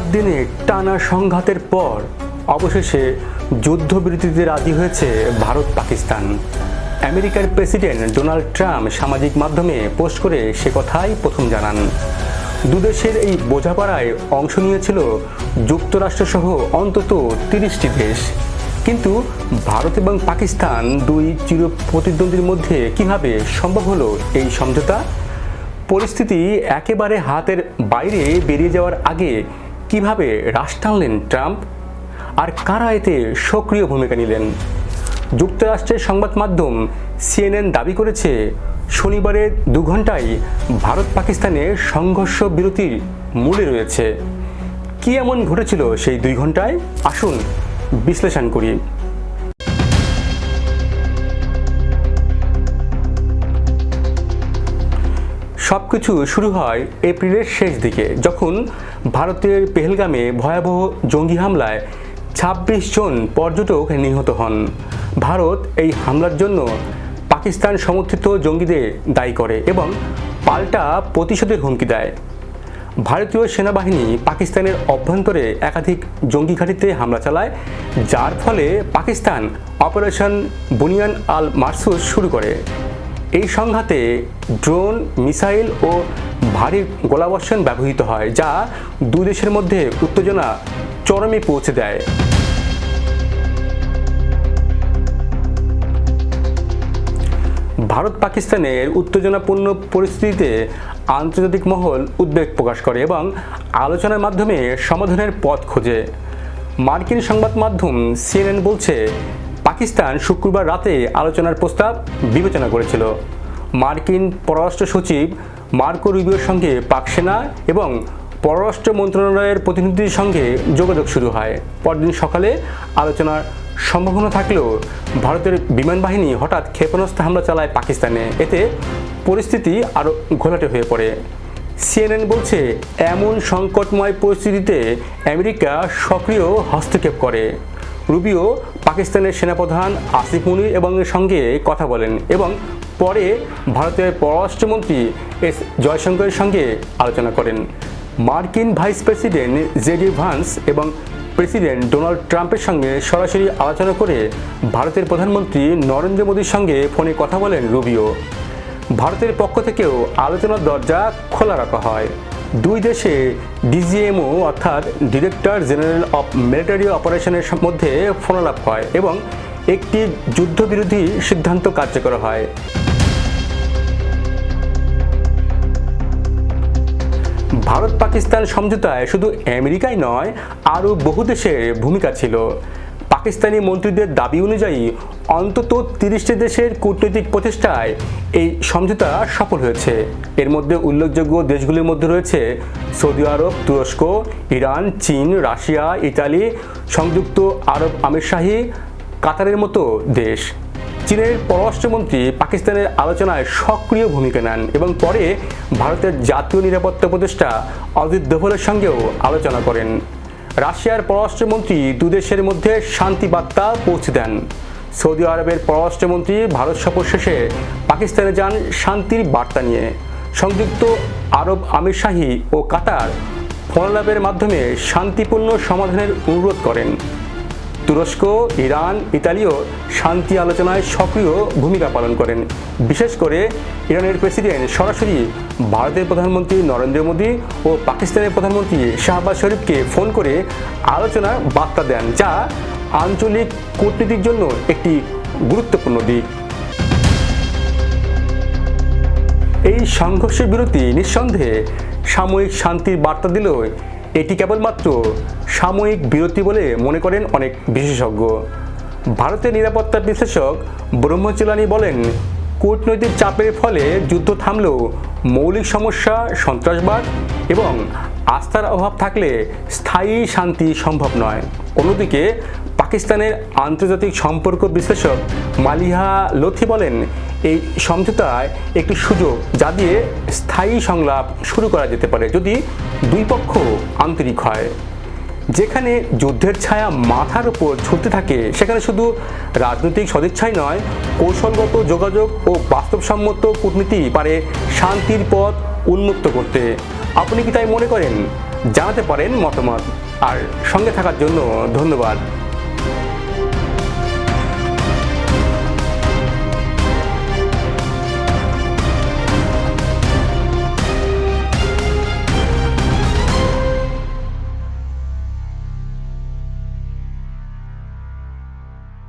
চার দিনে টানা সংঘাতের পর অবশেষে যুদ্ধবিরতিতে রাজি হয়েছে ভারত পাকিস্তান। আমেরিকার প্রেসিডেন্ট ডোনাল্ড ট্রাম্প সামাজিক মাধ্যমে পোস্ট করে সে কথাই প্রথম জানান। দুদেশের এই বোঝাপড়ায় অংশ নিয়েছিল যুক্তরাষ্ট্রসহ অন্তত তিরিশটি দেশ। কিন্তু ভারত এবং পাকিস্তান দুই চির প্রতিদ্বন্দ্বীর মধ্যে কীভাবে সম্ভব হলো এই সমঝোতা? পরিস্থিতি একেবারে হাতের বাইরে বেরিয়ে যাওয়ার আগে কীভাবে রাশ টানলেন ট্রাম্প? আর কারা এতে সক্রিয় ভূমিকা নিলেন? যুক্তরাষ্ট্রের সংবাদ মাধ্যম সিএনএন দাবি করেছে শনিবারের দু ঘন্টায় ভারত পাকিস্তানে সংঘর্ষ বিরতির মূলে রয়েছে। কি এমন ঘটেছিল সেই দুই ঘন্টায় আসুন বিশ্লেষণ করি। সব কিছু শুরু হয় এপ্রিলের শেষ দিকে, যখন ভারতের পেহেলগামে ভয়াবহ জঙ্গি হামলায় ছাব্বিশ জন পর্যটক নিহত হন। ভারত এই হামলার জন্য পাকিস্তান সমর্থিত জঙ্গিদের দায়ী করে এবং পাল্টা প্রতিশোধের হুমকি দেয়। ভারতীয় সেনাবাহিনী পাকিস্তানের অভ্যন্তরে একাধিক জঙ্গি ঘাঁটিতে হামলা চালায়, যার ফলে পাকিস্তান অপারেশন বুনিয়ান আল মারসুস শুরু করে। এই সংঘাতে ড্রোন, মিসাইল ও ভারী গোলাবর্ষণ ব্যবহৃত হয়, যা দুই দেশের মধ্যে উত্তেজনা চরমে পৌঁছে দেয়। ভারত পাকিস্তানের উত্তেজনাপূর্ণ পরিস্থিতিতে আন্তর্জাতিক মহল উদ্বেগ প্রকাশ করে এবং আলোচনার মাধ্যমে সমাধানের পথ খোঁজে। মার্কিন সংবাদ মাধ্যম সিএনএন বলছে পাকিস্তান শুক্রবার রাতে আলোচনার প্রস্তাব বিবেচনা করেছিল। মার্কিন পররাষ্ট্র সচিব মার্কো রুবিওর সঙ্গে পাক সেনা এবং পররাষ্ট্র মন্ত্রণালয়ের প্রতিনিধির সঙ্গে যোগাযোগ শুরু হয়। পরদিন সকালে আলোচনার সম্ভাবনা থাকলেও ভারতের বিমান বাহিনী হঠাৎ ক্ষেপণাস্ত্র হামলা চালায় পাকিস্তানে। এতে পরিস্থিতি আরও ঘোলাটে হয়ে পড়ে। সিএনএন বলছে, এমন সংকটময় পরিস্থিতিতে আমেরিকা সক্রিয় হস্তক্ষেপ করে। রুবিও পাকিস্তানের সেনাপ্রধান আসিফ মুনির এবং সঙ্গে কথা বলেন এবং পরে ভারতের পররাষ্ট্রমন্ত্রী এস জয়শঙ্করের সঙ্গে আলোচনা করেন। মার্কিন ভাইস প্রেসিডেন্ট জেডি ভান্স এবং প্রেসিডেন্ট ডোনাল্ড ট্রাম্পের সঙ্গে সরাসরি আলোচনা করে ভারতের প্রধানমন্ত্রী নরেন্দ্র মোদীর সঙ্গে ফোনে কথা বলেন রুবিও। ভারতের পক্ষ থেকেও আলোচনার দরজা খোলা রাখা হয়। দুই দেশে ডিজিএমও অর্থাৎ ডিরেক্টর জেনারেল অফ মিলিটারি অপারেশনের মধ্যে ফোনালাপ হয় এবং একটি যুদ্ধবিরোধী সিদ্ধান্ত কার্যকর হয়। ভারত পাকিস্তান সমঝোতায় শুধু আমেরিকাই নয়, আরও বহু দেশের ভূমিকা ছিল। পাকিস্তানি মন্ত্রীদের দাবি অনুযায়ী অন্তত তিরিশটি দেশের কূটনৈতিক প্রচেষ্টায় এই সমঝোতা সফল হয়েছে। এর মধ্যে উল্লেখযোগ্য দেশগুলির মধ্যে রয়েছে সৌদি আরব, তুরস্ক, ইরান, চীন, রাশিয়া, ইতালি, সংযুক্ত আরব আমিরশাহী কাতারের মতো দেশ। চীনের পররাষ্ট্রমন্ত্রী পাকিস্তানের আলোচনায় সক্রিয় ভূমিকা নেন এবং পরে ভারতের জাতীয় নিরাপত্তা উপদেষ্টা অজিত দোভালের সঙ্গেও আলোচনা করেন। রাশিয়ার পররাষ্ট্রমন্ত্রী দুদেশের মধ্যে শান্তি বার্তা পৌঁছে দেন। সৌদি আরবের পররাষ্ট্রমন্ত্রী ভারত সফর শেষে পাকিস্তানে যান শান্তির বার্তা নিয়ে। সংযুক্ত আরব আমিরশাহী ও কাতার ফোনালাপের মাধ্যমে শান্তিপূর্ণ সমাধানের অনুরোধ করেন। তুরস্ক, ইরান, ইতালিও শান্তি আলোচনায় সক্রিয় ভূমিকা পালন করেন। বিশেষ করে ইরানের প্রেসিডেন্ট সরাসরি ভারতের প্রধানমন্ত্রী নরেন্দ্র মোদী ও পাকিস্তানের প্রধানমন্ত্রী শাহবাজ শরীফকে ফোন করে আলোচনার বার্তা দেন, যা আঞ্চলিক কূটনীতির জন্য একটি গুরুত্বপূর্ণ দিক। এই সংঘর্ষের বিরতি নিঃসন্দেহে সাময়িক শান্তির বার্তা দিলেও এটি কেবলমাত্র সাময়িক বিরতি বলে মনে করেন অনেক বিশেষজ্ঞ। ভারতের নিরাপত্তা বিশ্লেষক ব্রহ্মচিলানি বলেন, কূটনৈতিক চাপের ফলে যুদ্ধ থামলেও মৌলিক সমস্যা, সন্ত্রাসবাদ এবং আস্থার অভাব থাকলে স্থায়ী শান্তি সম্ভব নয়। অন্যদিকে, পাকিস্তানের আন্তর্জাতিক সম্পর্ক বিশ্লেষক মালিহা লথি বলেন, এই সমঝোতায় একটি সুযোগ যা দিয়ে স্থায়ী সংলাপ শুরু করা যেতে পারে। যদি দুই পক্ষ আন্তরিক হয়। যেখানে যুদ্ধের ছায়া মাথার উপর ছুটতে থাকে, সেখানে শুধু রাজনৈতিক সদিচ্ছাই নয়, কৌশলগত যোগাযোগ ও বাস্তবসম্মত কূটনীতি পারে শান্তির পথ উন্মুক্ত করতে। আপনি কি তাই মনে করেন? জানাতে পারেন মতামত। আর সঙ্গে থাকার জন্য ধন্যবাদ।